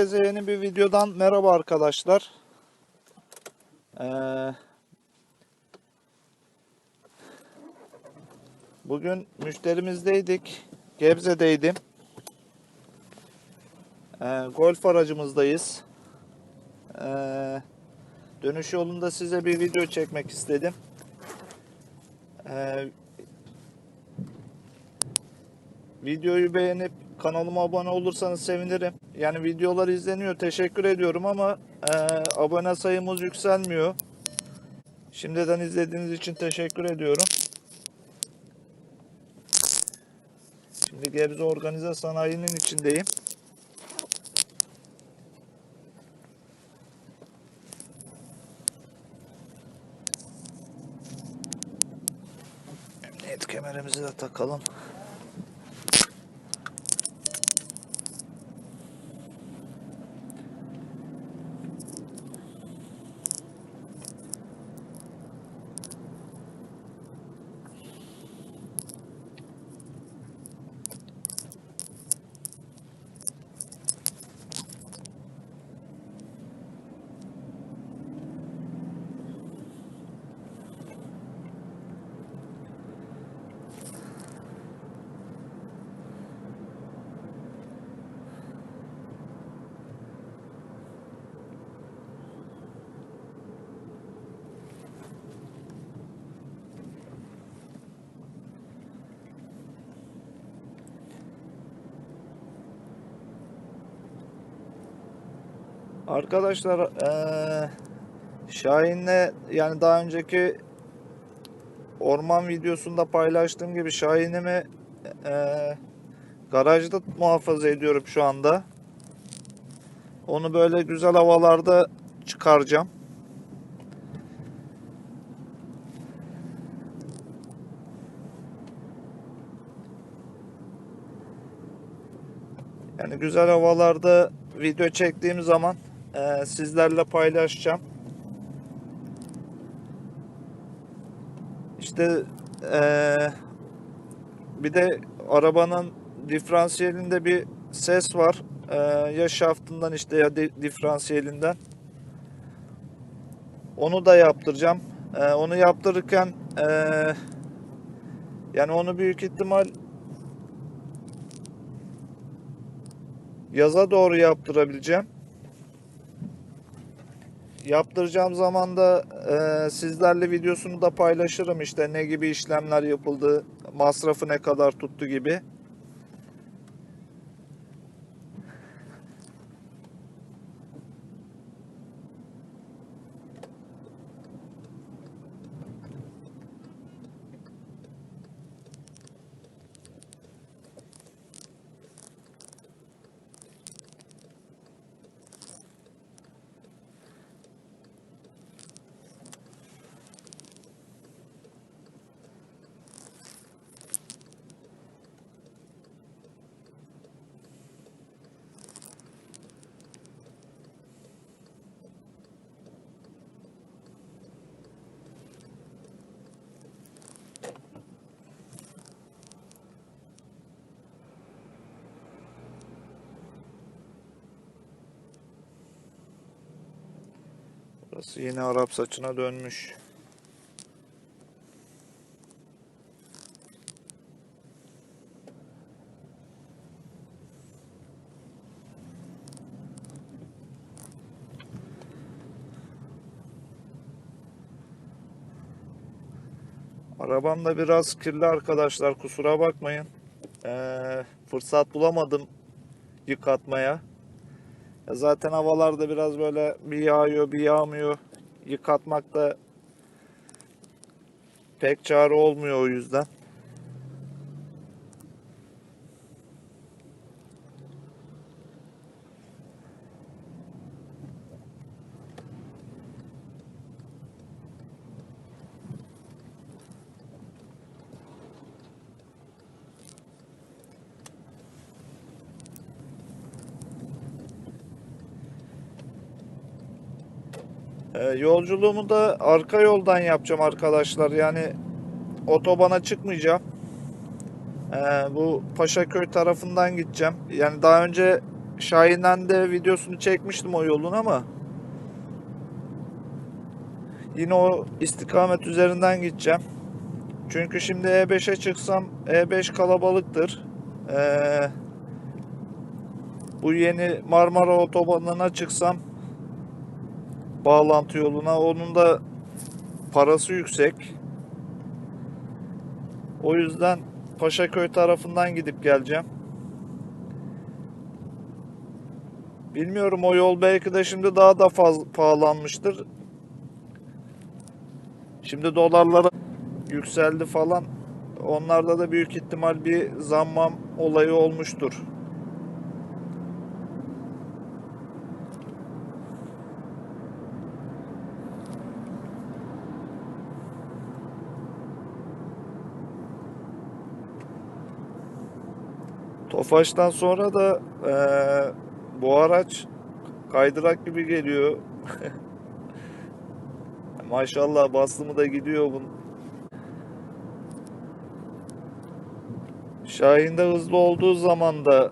Herkese yeni bir videodan merhaba arkadaşlar. Ee, bugün müşterimizdeydik. Gebze'deydim. Ee, golf aracımızdayız. Ee, dönüş yolunda size bir video çekmek istedim. Ee, Videoyu beğenip kanalıma abone olursanız sevinirim. Yani videolar izleniyor. Teşekkür ediyorum ama e, abone sayımız yükselmiyor. Şimdiden izlediğiniz için teşekkür ediyorum. Şimdi Gebze Organize Sanayi'nin içindeyim. Emniyet kemerimizi de takalım. Arkadaşlar eee Şahin'le yani daha önceki orman videosunda paylaştığım gibi Şahin'imi eee garajda muhafaza ediyorum şu anda. Onu böyle güzel havalarda çıkaracağım. Yani güzel havalarda video çektiğim zaman eee, sizlerle paylaşacağım. İşte eee, bir de arabanın diferansiyelinde bir ses var. Eee, ya şaftından işte ya di- diferansiyelinden. Onu da yaptıracağım. Eee, onu yaptırırken eee, yani onu büyük ihtimal yaza doğru yaptırabileceğim. Yaptıracağım zaman da e, sizlerle videosunu da paylaşırım işte ne gibi işlemler yapıldı, masrafı ne kadar tuttu gibi. Burası yine Arap saçına dönmüş. Arabam da biraz kirli arkadaşlar kusura bakmayın. Ee, fırsat bulamadım yıkatmaya. Zaten havalarda biraz böyle bir yağıyor bir yağmıyor. Yıkatmak da pek çare olmuyor o yüzden. Yolculuğumu da arka yoldan yapacağım arkadaşlar. Yani otobana çıkmayacağım. Ee, bu Paşaköy tarafından gideceğim. Yani daha önce Şahin'den de videosunu çekmiştim o yolun ama yine o istikamet üzerinden gideceğim. Çünkü şimdi E5'e çıksam E5 kalabalıktır. Ee, bu yeni Marmara Otobanı'na çıksam bağlantı yoluna onun da parası yüksek. O yüzden Paşaköy tarafından gidip geleceğim. Bilmiyorum o yol belki de şimdi daha da fazla pahalanmıştır. Şimdi dolarlara yükseldi falan. Onlarda da büyük ihtimal bir zammam olayı olmuştur. Tofaş'tan sonra da eee, bu araç kaydırak gibi geliyor. Maşallah bastı mı da gidiyor bunun. Şahin'de hızlı olduğu zaman da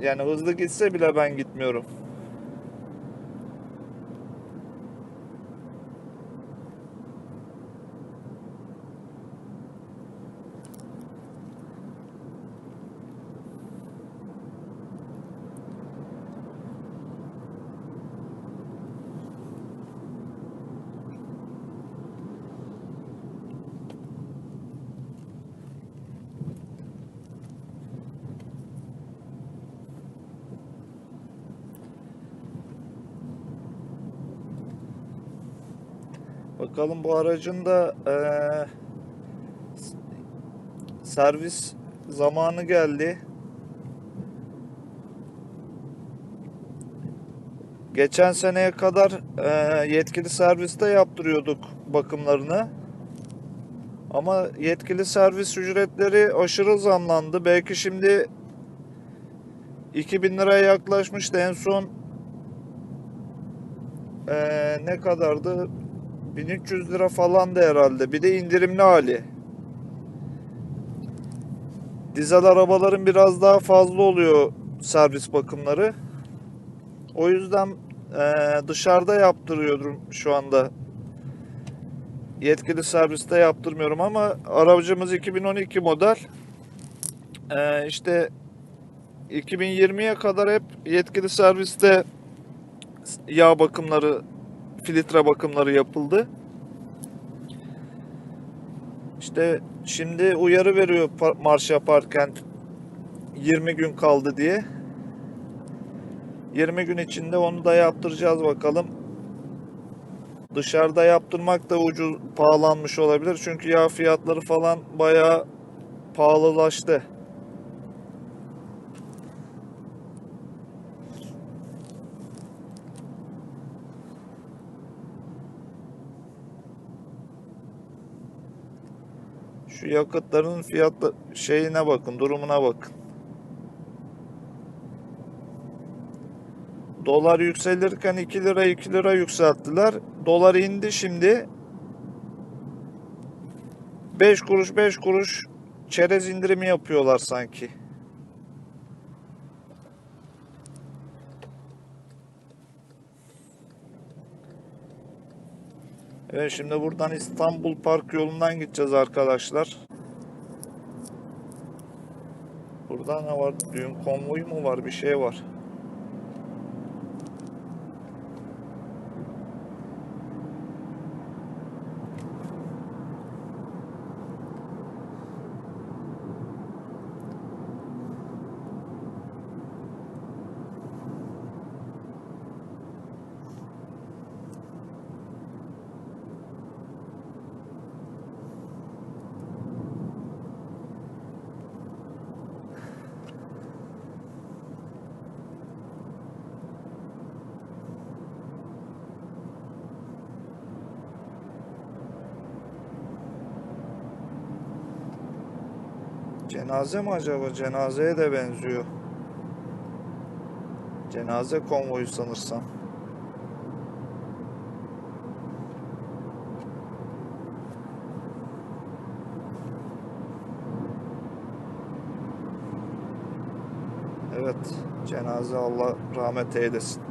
yani hızlı gitse bile ben gitmiyorum. Bakalım bu aracın da eee, servis zamanı geldi. Geçen seneye kadar eee, yetkili serviste yaptırıyorduk bakımlarını. Ama yetkili servis ücretleri aşırı zamlandı. Belki şimdi 2000 liraya yaklaşmıştı en son eee, ne kadardı? 1300 lira falan da herhalde. Bir de indirimli hali. Dizel arabaların biraz daha fazla oluyor servis bakımları. O yüzden eee, dışarıda yaptırıyorum şu anda. Yetkili serviste yaptırmıyorum ama aracımız 2012 model. Eee işte 2020'ye kadar hep yetkili serviste yağ bakımları, filtre bakımları yapıldı. İşte şimdi uyarı veriyor marş yaparken 20 gün kaldı diye. 20 gün içinde onu da yaptıracağız bakalım. Dışarıda yaptırmak da ucuz pahalanmış olabilir. Çünkü yağ fiyatları falan bayağı pahalılaştı. Yakıtların fiyatı şeyine bakın, durumuna bakın. Dolar yükselirken 2 lira 2 lira yükselttiler. Dolar indi şimdi. 5 kuruş 5 kuruş çerez indirimi yapıyorlar sanki. Evet şimdi buradan İstanbul Park yolundan gideceğiz arkadaşlar. Burada ne var? Düğün konvoyu mu var? Bir şey var. Cenaze mi acaba? Cenazeye de benziyor. Cenaze konvoyu sanırsam. Evet. Cenaze Allah rahmet eylesin.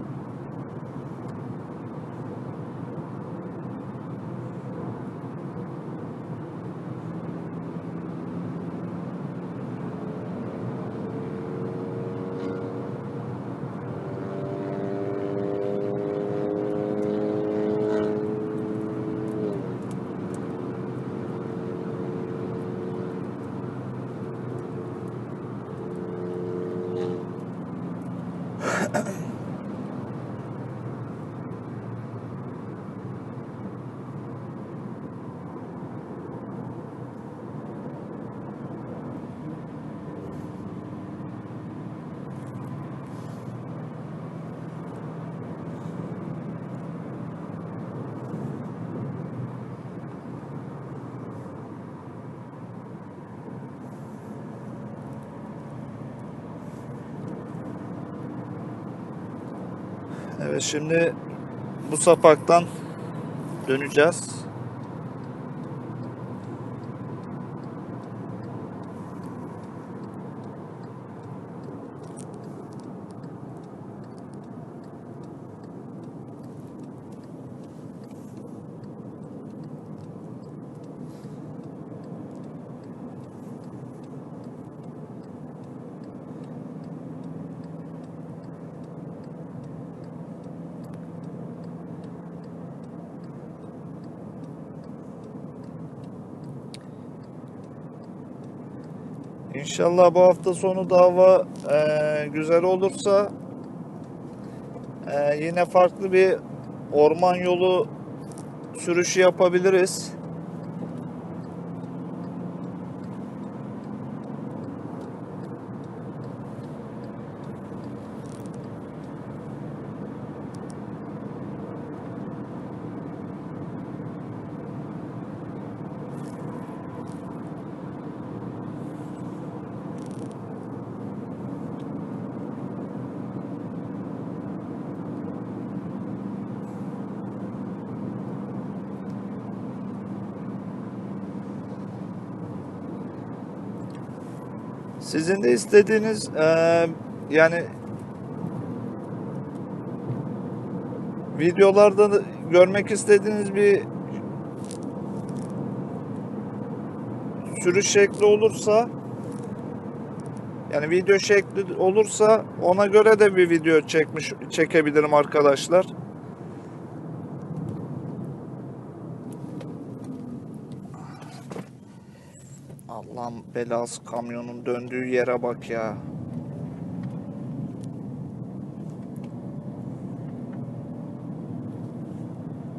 Şimdi bu sapaktan döneceğiz. İnşallah bu hafta sonu da hava eee, güzel olursa eee, yine farklı bir orman yolu sürüşü yapabiliriz. Sizin de istediğiniz eee, yani videolarda da görmek istediğiniz bir sürüş şekli olursa yani video şekli olursa ona göre de bir video çekmiş çekebilirim arkadaşlar. Allah'ın belası kamyonun döndüğü yere bak ya.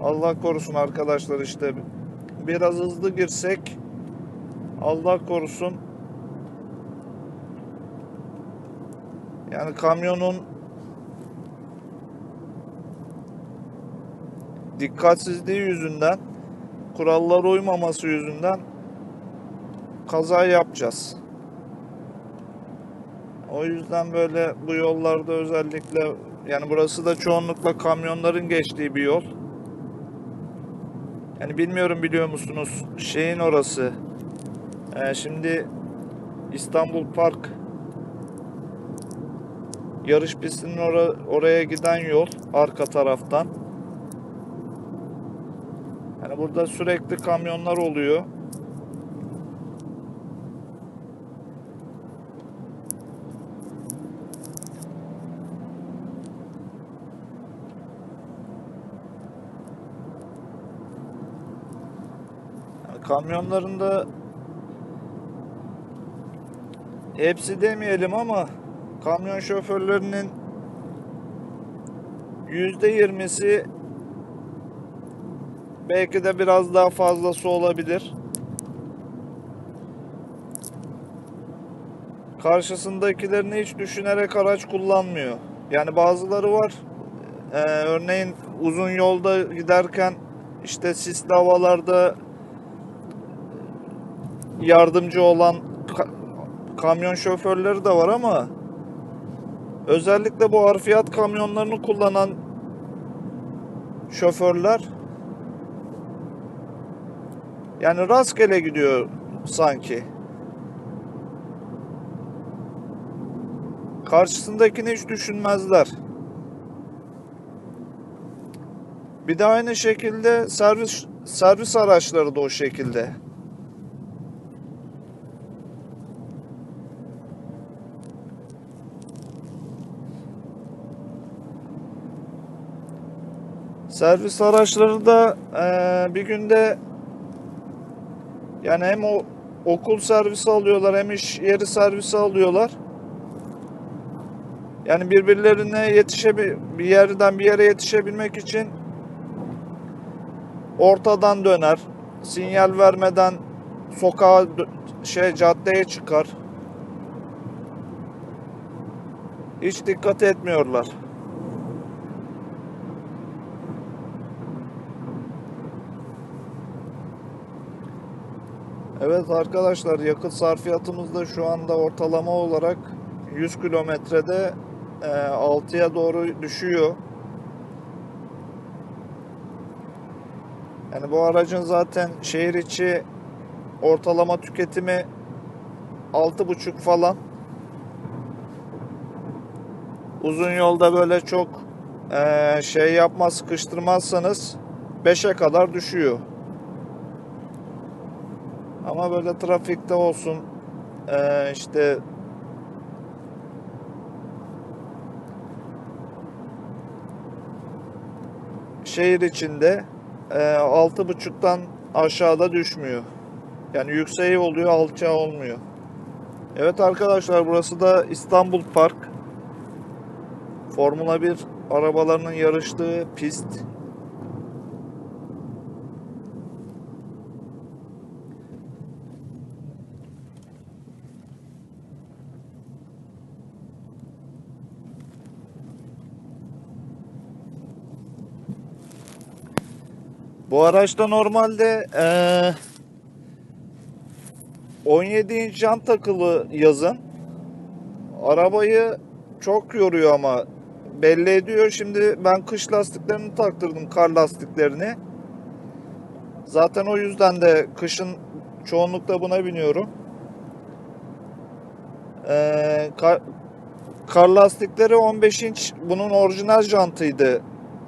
Allah korusun arkadaşlar işte biraz hızlı girsek Allah korusun yani kamyonun dikkatsizliği yüzünden kurallara uymaması yüzünden kaza yapacağız. O yüzden böyle bu yollarda özellikle yani burası da çoğunlukla kamyonların geçtiği bir yol. Yani bilmiyorum biliyor musunuz şeyin orası. Ee, şimdi İstanbul Park yarış pistinin ora- oraya giden yol arka taraftan. Yani burada sürekli kamyonlar oluyor. Yani kamyonların da hepsi demeyelim ama kamyon şoförlerinin yüzde yirmisi belki de biraz daha fazlası olabilir. Karşısındakilerini hiç düşünerek araç kullanmıyor. Yani bazıları var. Ee, örneğin uzun yolda giderken işte sisli havalarda yardımcı olan ka- kamyon şoförleri de var ama özellikle bu harfiyat kamyonlarını kullanan şoförler yani rastgele gidiyor sanki. karşısındakini hiç düşünmezler. Bir de aynı şekilde servis servis araçları da o şekilde. Servis araçları da eee, bir günde yani hem o okul servisi alıyorlar hem iş yeri servisi alıyorlar. Yani birbirlerine yetişebil bir yerden bir yere yetişebilmek için ortadan döner. Sinyal vermeden sokağa şey caddeye çıkar. Hiç dikkat etmiyorlar. Evet arkadaşlar yakıt sarfiyatımız da şu anda ortalama olarak 100 kilometrede e, 6'ya doğru düşüyor. Yani bu aracın zaten şehir içi ortalama tüketimi 6,5 falan. Uzun yolda böyle çok e, şey yapmaz sıkıştırmazsanız 5'e kadar düşüyor. Ama böyle trafikte olsun eee, işte şehir içinde eee, altı buçuktan aşağıda düşmüyor. Yani yükseği oluyor, alçağı olmuyor. Evet arkadaşlar burası da İstanbul Park. Formula 1 arabalarının yarıştığı pist. Bu araçta normalde eee 17 inç jant takılı yazın. Arabayı çok yoruyor ama belli ediyor. Şimdi ben kış lastiklerini taktırdım, kar lastiklerini. Zaten o yüzden de kışın çoğunlukla buna biniyorum. Eee kar, kar lastikleri 15 inç bunun orijinal jantıydı.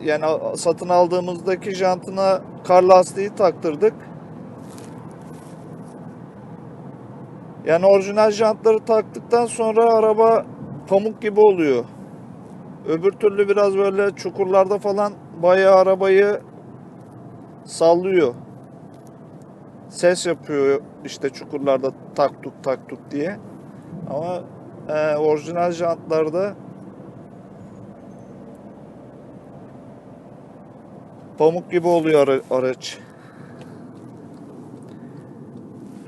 Yani satın aldığımızdaki jantına kar lastiği taktırdık. Yani orijinal jantları taktıktan sonra araba pamuk gibi oluyor. Öbür türlü biraz böyle çukurlarda falan bayağı arabayı sallıyor. Ses yapıyor işte çukurlarda tak tut tak tut diye. Ama e, orijinal jantlarda pamuk gibi oluyor ara- araç.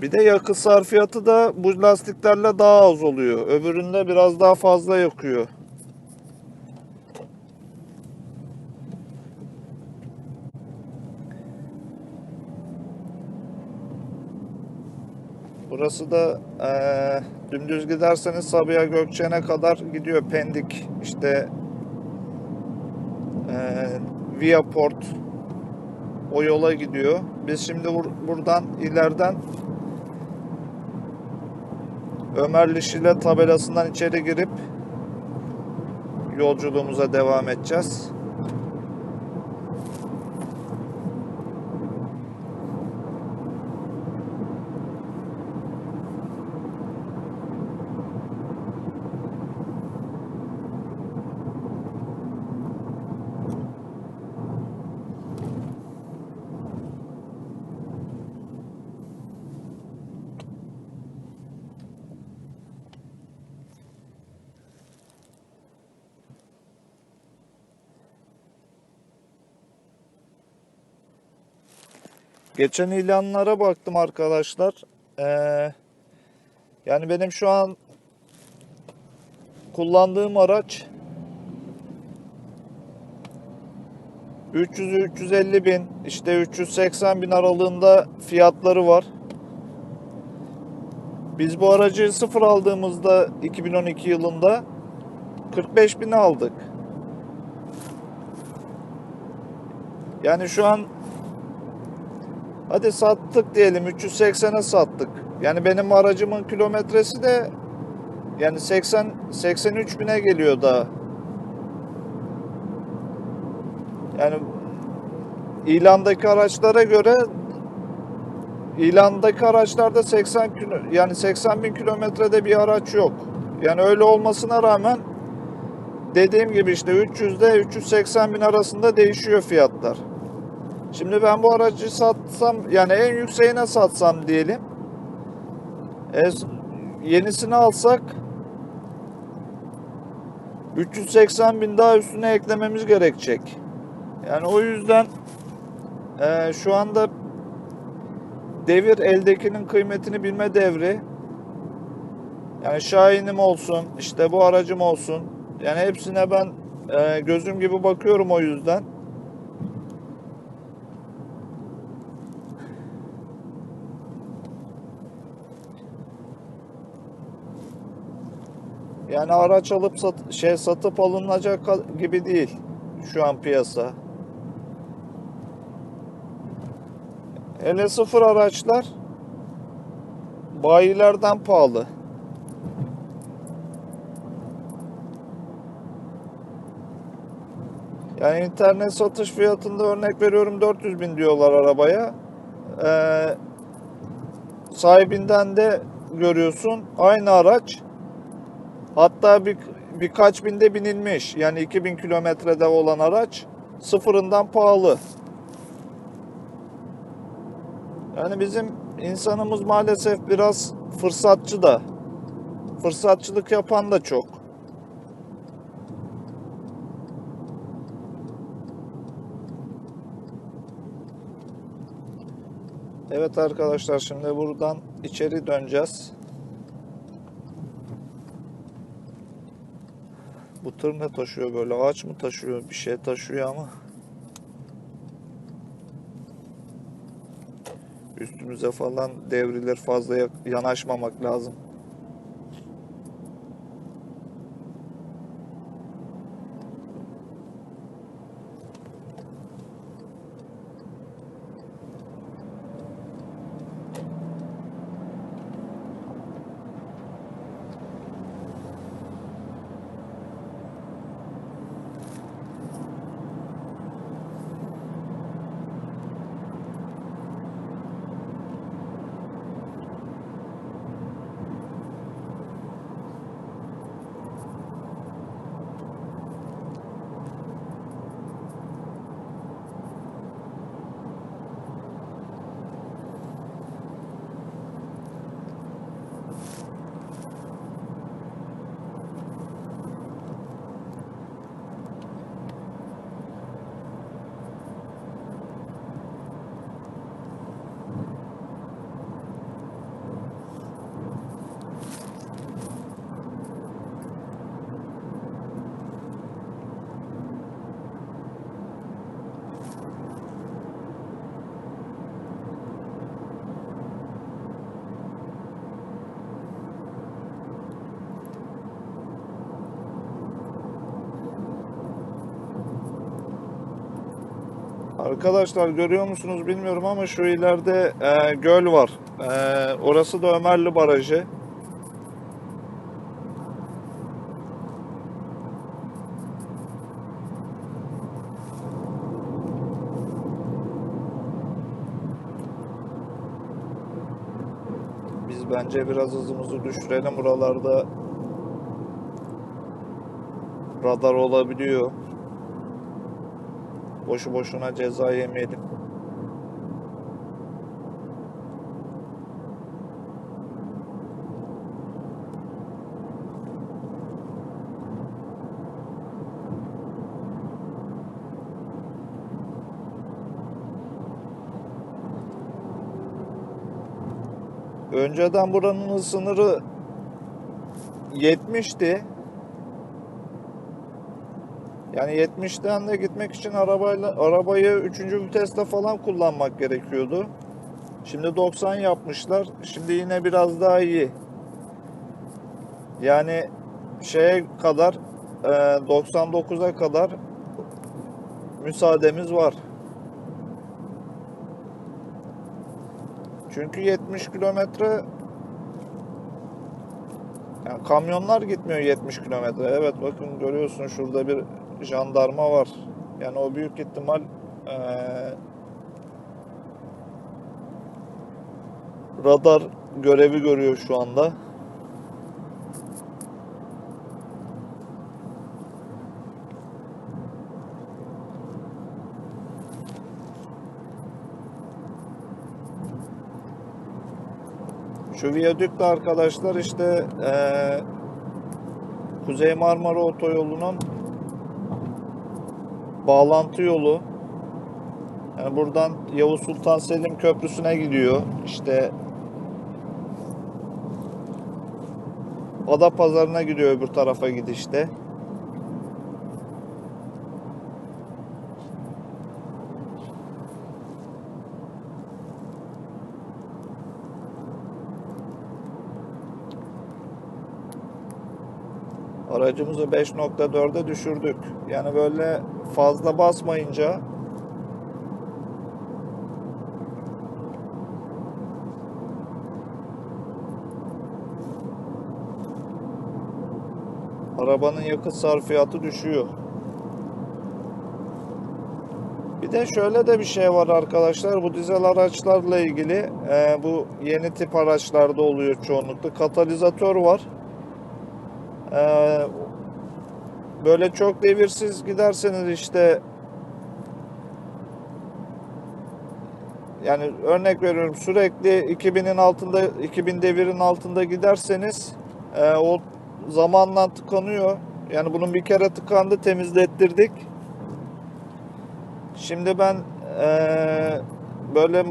Bir de yakıt sarfiyatı da bu lastiklerle daha az oluyor. Öbüründe biraz daha fazla yakıyor. Burası da eee, dümdüz giderseniz Sabiha Gökçen'e kadar gidiyor. Pendik işte eee Viaport o yola gidiyor. Biz şimdi bur- buradan ileriden Ömer Şile tabelasından içeri girip yolculuğumuza devam edeceğiz. Geçen ilanlara baktım arkadaşlar. Ee, yani benim şu an kullandığım araç 300-350 bin işte 380 bin aralığında fiyatları var. Biz bu aracı sıfır aldığımızda 2012 yılında 45 bine aldık. Yani şu an hadi sattık diyelim 380'e sattık. Yani benim aracımın kilometresi de yani 80 83 bine geliyor daha. Yani ilandaki araçlara göre ilandaki araçlarda 80 kilo, yani 80 bin kilometrede bir araç yok. Yani öyle olmasına rağmen dediğim gibi işte 300 ile 380 bin arasında değişiyor fiyatlar. Şimdi ben bu aracı satsam yani en yükseğine satsam diyelim. E, yenisini alsak 380 bin daha üstüne eklememiz gerekecek. Yani o yüzden e, şu anda devir eldekinin kıymetini bilme devri. Yani Şahin'im olsun, işte bu aracım olsun. Yani hepsine ben e, gözüm gibi bakıyorum o yüzden. Yani araç alıp sat, şey satıp alınacak gibi değil şu an piyasa. Hele sıfır araçlar bayilerden pahalı. Yani internet satış fiyatında örnek veriyorum 400 bin diyorlar arabaya. Ee, sahibinden de görüyorsun aynı araç Hatta bir, birkaç binde binilmiş. Yani 2000 kilometrede olan araç sıfırından pahalı. Yani bizim insanımız maalesef biraz fırsatçı da. Fırsatçılık yapan da çok. Evet arkadaşlar şimdi buradan içeri döneceğiz. Tır ne taşıyor böyle? Ağaç mı taşıyor? Bir şey taşıyor ama. Üstümüze falan devrilir fazla yanaşmamak lazım. Arkadaşlar görüyor musunuz bilmiyorum ama şu ileride e, göl var. E, orası da Ömerli Barajı. Biz bence biraz hızımızı düşürelim. Buralarda radar olabiliyor. Boşu boşuna ceza yemeyelim. Önceden buranın sınırı 70'ti. Yani 70'ten de gitmek için arabayla arabayı 3. viteste falan kullanmak gerekiyordu. Şimdi 90 yapmışlar. Şimdi yine biraz daha iyi. Yani şeye kadar e, 99'a kadar müsaademiz var. Çünkü 70 kilometre Yani kamyonlar gitmiyor 70 kilometre. Evet bakın görüyorsun şurada bir jandarma var. Yani o büyük ihtimal eee, radar görevi görüyor şu anda. Şu viyadükte arkadaşlar işte eee, Kuzey Marmara Otoyolu'nun bağlantı yolu. Yani buradan Yavuz Sultan Selim Köprüsü'ne gidiyor. İşte Ada Pazarı'na gidiyor öbür tarafa gidişte. Aracımızı 5.4'e düşürdük. Yani böyle fazla basmayınca arabanın yakıt sarfiyatı düşüyor. Bir de şöyle de bir şey var arkadaşlar. Bu dizel araçlarla ilgili e, bu yeni tip araçlarda oluyor çoğunlukla. Katalizatör var. Ee, böyle çok devirsiz giderseniz işte yani örnek veriyorum sürekli 2000'in altında 2000 devirin altında giderseniz e, o zamanla tıkanıyor. Yani bunun bir kere tıkandı temizlettirdik. Şimdi ben e, böyle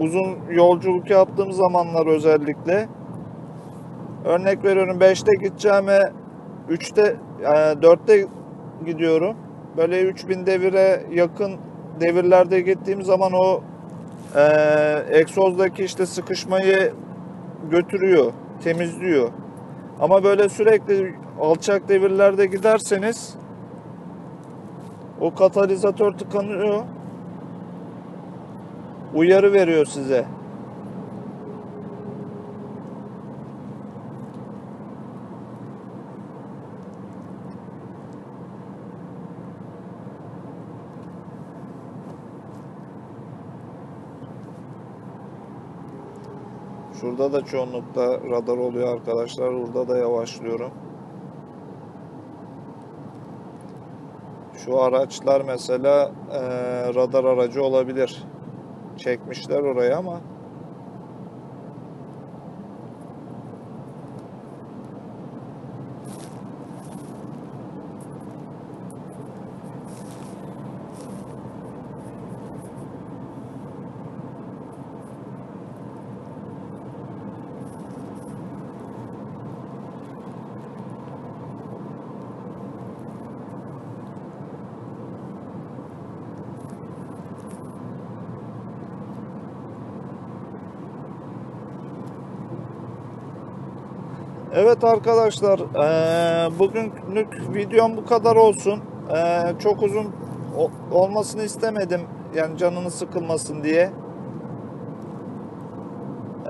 uzun yolculuk yaptığım zamanlar özellikle Örnek veriyorum 5'te gideceğime 3'te e, 4'te gidiyorum. Böyle 3000 devire yakın devirlerde gittiğim zaman o e, egzozdaki işte sıkışmayı götürüyor, temizliyor. Ama böyle sürekli alçak devirlerde giderseniz o katalizatör tıkanıyor. Uyarı veriyor size. Şurada da çoğunlukla radar oluyor arkadaşlar. Burada da yavaşlıyorum. Şu araçlar mesela eee, radar aracı olabilir. Çekmişler oraya ama Evet arkadaşlar eee, bugünlük videom bu kadar olsun. Eee, çok uzun olmasını istemedim. Yani canını sıkılmasın diye.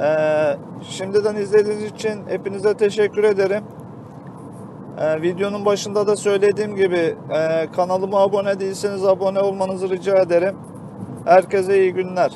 Eee, şimdiden izlediğiniz için hepinize teşekkür ederim. Eee, videonun başında da söylediğim gibi eee, kanalıma abone değilseniz abone olmanızı rica ederim. Herkese iyi günler.